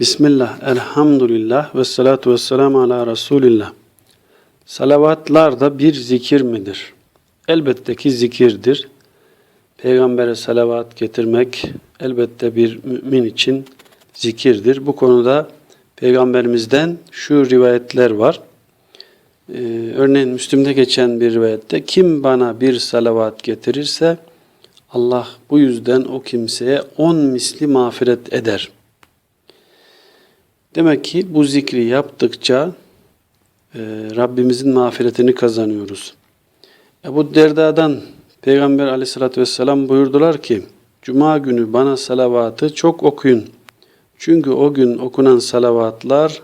Bismillah, elhamdülillah ve salatu ve selamu ala Resulillah. Salavatlar da bir zikir midir? Elbette ki zikirdir. Peygamber'e salavat getirmek elbette bir mümin için zikirdir. Bu konuda Peygamberimizden şu rivayetler var. Ee, örneğin Müslim'de geçen bir rivayette kim bana bir salavat getirirse Allah bu yüzden o kimseye on misli mağfiret eder. Demek ki bu zikri yaptıkça e, Rabbimizin mağfiretini kazanıyoruz. Ebu Derda'dan Peygamber aleyhissalatü vesselam buyurdular ki Cuma günü bana salavatı çok okuyun. Çünkü o gün okunan salavatlar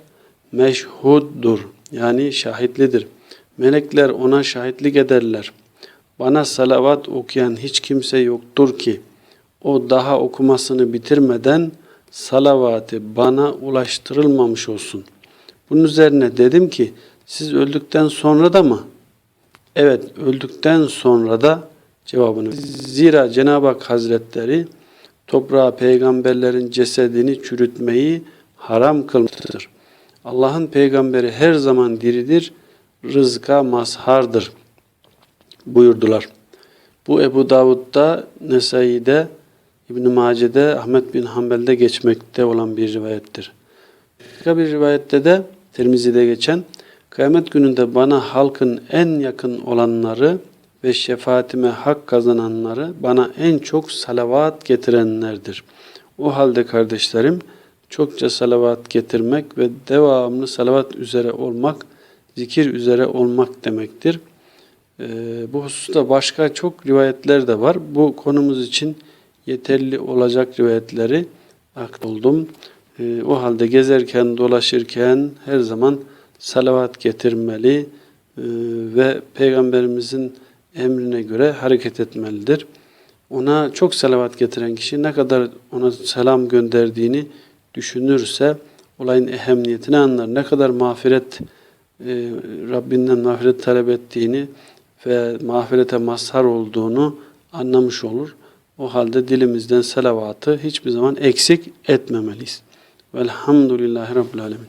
meşhuddur. Yani şahitlidir. Melekler ona şahitlik ederler. Bana salavat okuyan hiç kimse yoktur ki o daha okumasını bitirmeden salavatı bana ulaştırılmamış olsun. Bunun üzerine dedim ki siz öldükten sonra da mı? Evet öldükten sonra da cevabını. Zira Cenab-ı Hak Hazretleri toprağa peygamberlerin cesedini çürütmeyi haram kılmıştır. Allah'ın peygamberi her zaman diridir, rızka mazhardır buyurdular. Bu Ebu Davud'da, Nesai'de, İbn Mace'de, Ahmet bin Hanbel'de geçmekte olan bir rivayettir. Başka bir rivayette de Tirmizi'de geçen kıyamet gününde bana halkın en yakın olanları ve şefaatime hak kazananları bana en çok salavat getirenlerdir. O halde kardeşlerim çokça salavat getirmek ve devamlı salavat üzere olmak, zikir üzere olmak demektir. Ee, bu hususta başka çok rivayetler de var. Bu konumuz için yeterli olacak rivayetleri aktoldum. Ee, o halde gezerken, dolaşırken her zaman salavat getirmeli e, ve Peygamberimizin emrine göre hareket etmelidir. Ona çok salavat getiren kişi ne kadar ona selam gönderdiğini düşünürse olayın ehemmiyetini anlar. Ne kadar mağfiret e, Rabbinden mağfiret talep ettiğini ve mağfirete mazhar olduğunu anlamış olur. O halde dilimizden salavatı hiçbir zaman eksik etmemeliyiz. Velhamdülillahi Rabbil Alemin.